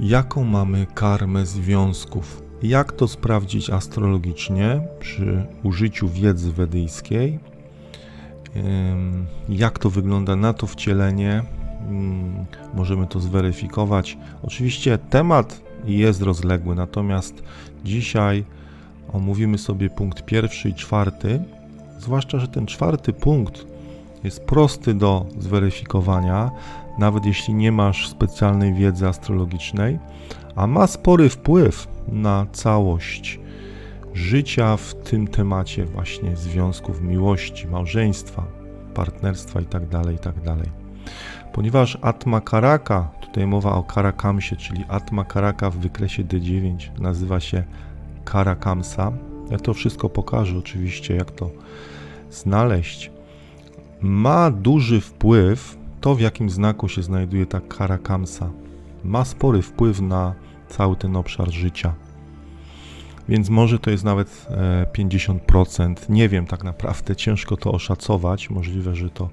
Jaką mamy karmę związków? Jak to sprawdzić astrologicznie przy użyciu wiedzy wedyjskiej? Jak to wygląda na to wcielenie? Ym, Możemy to zweryfikować. Oczywiście temat jest rozległy, natomiast dzisiaj omówimy sobie punkt pierwszy i czwarty. Zwłaszcza, że ten czwarty punkt jest prosty do zweryfikowania, nawet jeśli nie masz specjalnej wiedzy astrologicznej, a ma spory wpływ na całość życia w tym temacie właśnie związków miłości, małżeństwa, partnerstwa itd., itd. Ponieważ Atma Karaka, tutaj mowa o Karakamsie, czyli Atma Karaka w wykresie D9 nazywa się Karakamsa. Ja to wszystko pokażę oczywiście, jak to znaleźć. Ma duży wpływ to, w jakim znaku się znajduje ta Karakamsa. Ma spory wpływ na cały ten obszar życia. Więc może to jest nawet e, 50%. Nie wiem tak naprawdę, ciężko to oszacować. Możliwe, że to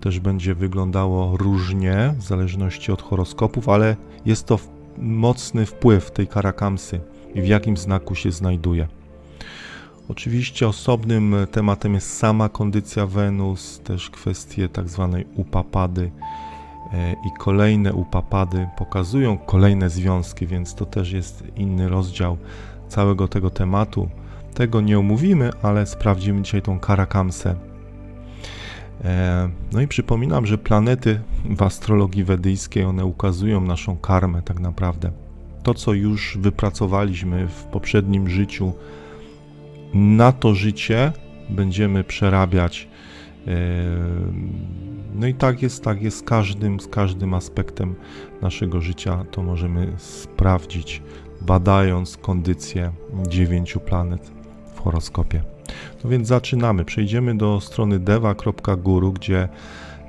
też będzie wyglądało różnie w zależności od horoskopów, ale jest to mocny wpływ tej karakamsy i w jakim znaku się znajduje. Oczywiście osobnym tematem jest sama kondycja Wenus, też kwestie tak zwanej upapady e, i kolejne upapady pokazują kolejne związki, więc to też jest inny rozdział całego tego tematu. Tego nie omówimy, ale sprawdzimy dzisiaj tą karakamsę. E, No i przypominam, że planety w astrologii wedyjskiej, one ukazują naszą karmę tak naprawdę. To, co już wypracowaliśmy w poprzednim życiu, na to życie będziemy przerabiać. E, No i tak jest, tak jest z każdym, z każdym aspektem naszego życia. To możemy sprawdzić, badając kondycję dziewięciu planet w horoskopie. No więc zaczynamy. Przejdziemy do strony deva.guru, gdzie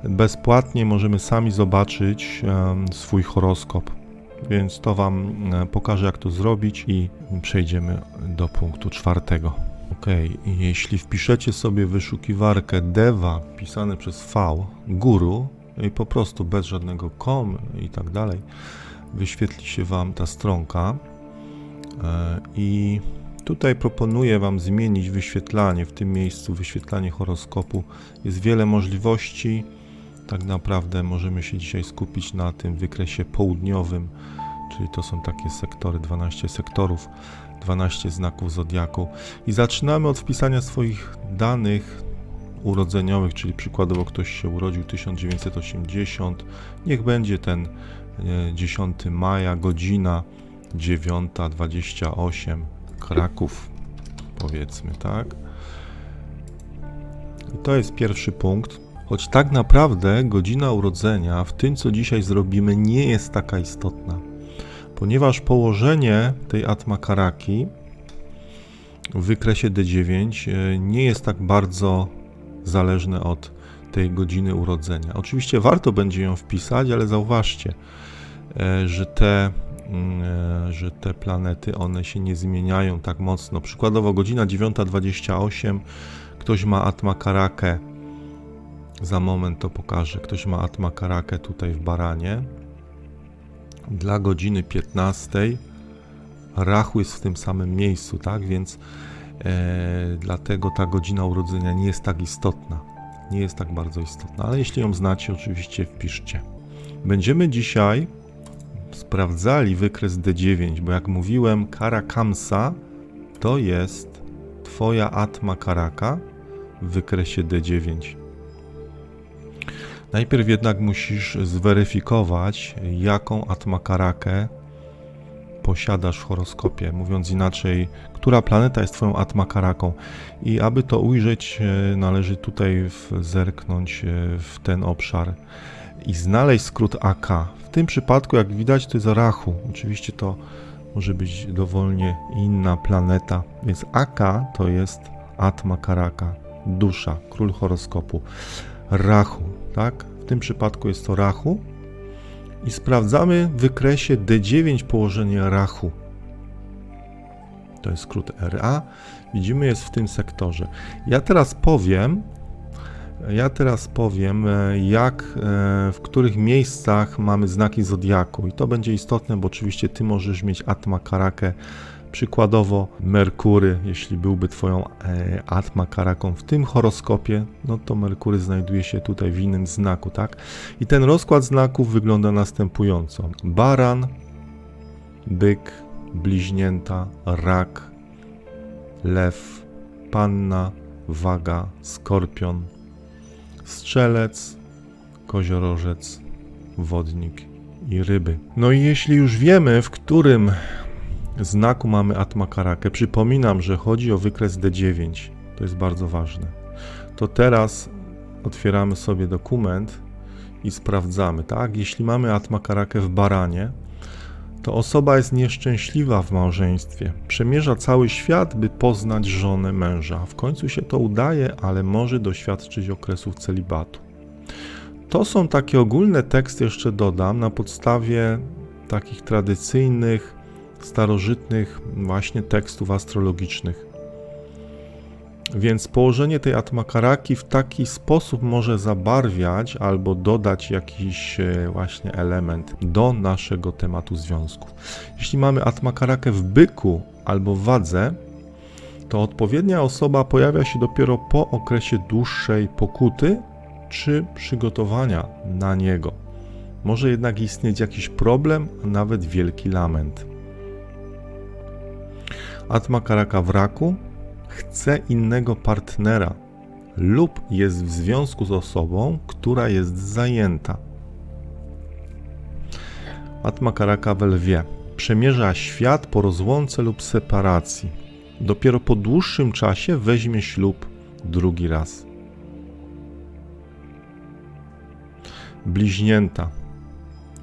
bezpłatnie możemy sami zobaczyć em, swój horoskop. Więc to Wam e, pokażę, jak to zrobić i przejdziemy do punktu czwartego. Ok, jeśli wpiszecie sobie wyszukiwarkę deva pisane przez V, guru i po prostu bez żadnego com i tak dalej, wyświetli się Wam ta stronka e, i Tutaj proponuję Wam zmienić wyświetlanie w tym miejscu, wyświetlanie horoskopu. Jest wiele możliwości. Tak naprawdę możemy się dzisiaj skupić na tym wykresie południowym, czyli to są takie sektory, 12 sektorów, 12 znaków zodiaku. I zaczynamy od wpisania swoich danych urodzeniowych, czyli przykładowo ktoś się urodził 1980. Niech będzie ten e, 10 maja, godzina 9.28. Kraków, powiedzmy, tak? I to jest pierwszy punkt. Choć tak naprawdę godzina urodzenia w tym, co dzisiaj zrobimy, nie jest taka istotna, ponieważ położenie tej Atma Karaki w wykresie D9 e, nie jest tak bardzo zależne od tej godziny urodzenia. Oczywiście warto będzie ją wpisać, ale zauważcie, e, że te mm, e, że te planety one się nie zmieniają tak mocno. Przykładowo godzina 9.28 ktoś ma Atma Karakę. Za moment to pokażę. Ktoś ma Atma Karakę tutaj w Baranie. Dla godziny 15 Rachu jest w tym samym miejscu, tak? Więc e, dlatego ta godzina urodzenia nie jest tak istotna. Nie jest tak bardzo istotna, ale jeśli ją znacie, oczywiście wpiszcie. Będziemy dzisiaj sprawdzali wykres D9, bo jak mówiłem, Karakamsa to jest Twoja Atma Karaka w wykresie D9. Najpierw jednak musisz zweryfikować, jaką Atma Karakę posiadasz w horoskopie. Mówiąc inaczej, która planeta jest Twoją Atma Karaką. I aby to ujrzeć, e, należy tutaj zerknąć e, w ten obszar i znaleźć skrót AK. W tym przypadku, jak widać, to jest Rachu. Oczywiście to może być dowolnie inna planeta, więc AK to jest Atma Karaka, dusza, król horoskopu. Rachu, tak? W tym przypadku jest to Rachu. I sprawdzamy w wykresie D9 położenie Rachu. To jest skrót RA. Widzimy, jest w tym sektorze. Ja teraz powiem, Ja teraz powiem, e, jak, e, w których miejscach mamy znaki zodiaku. I to będzie istotne, bo oczywiście ty możesz mieć Atma Karakę, przykładowo Merkury, jeśli byłby twoją e, Atma Karaką w tym horoskopie, no to Merkury znajduje się tutaj w innym znaku, tak? I ten rozkład znaków wygląda następująco. Baran, byk, bliźnięta, rak, lew, panna, waga, skorpion, strzelec, koziorożec, wodnik i ryby. No i jeśli już wiemy, w którym znaku mamy Atmakarakę, przypominam, że chodzi o wykres D9, to jest bardzo ważne, to teraz otwieramy sobie dokument i sprawdzamy, tak? Jeśli mamy Atmakarakę w baranie, to osoba jest nieszczęśliwa w małżeństwie. Przemierza cały świat, by poznać żonę męża. W końcu się to udaje, ale może doświadczyć okresów celibatu. To są takie ogólne teksty, jeszcze dodam, na podstawie takich tradycyjnych, starożytnych właśnie tekstów astrologicznych. Więc położenie tej atmakaraki w taki sposób może zabarwiać albo dodać jakiś e, właśnie element do naszego tematu związków. Jeśli mamy atmakarakę w byku albo w wadze, to odpowiednia osoba pojawia się dopiero po okresie dłuższej pokuty czy przygotowania na niego. Może jednak istnieć jakiś problem, a nawet wielki lament. Atmakaraka w raku chce innego partnera lub jest w związku z osobą, która jest zajęta. Atmakaraka w lwie przemierza świat po rozłące lub separacji. Dopiero po dłuższym czasie weźmie ślub drugi raz. Bliźnięta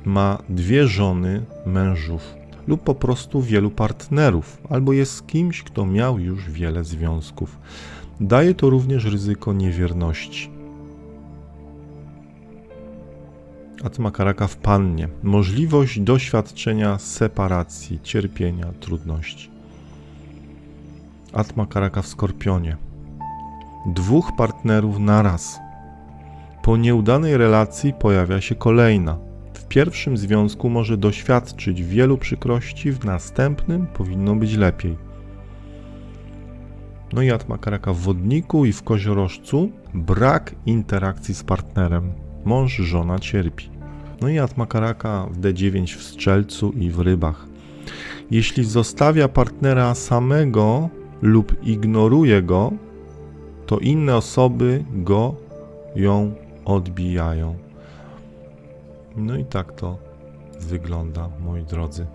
ma dwie żony mężów lub po prostu wielu partnerów, albo jest kimś, kto miał już wiele związków. Daje to również ryzyko niewierności. Atmakaraka w pannie. Możliwość doświadczenia separacji, cierpienia, trudności. Atmakaraka w skorpionie. Dwóch partnerów naraz. Po nieudanej relacji pojawia się kolejna w pierwszym związku może doświadczyć wielu przykrości, w następnym powinno być lepiej. No i Atmakaraka w wodniku i w koziorożcu brak interakcji z partnerem. Mąż, żona cierpi. No i Atmakaraka w D9 w strzelcu i w rybach. Jeśli zostawia partnera samego lub ignoruje go, to inne osoby go, ją odbijają. No i tak to wygląda, moi drodzy.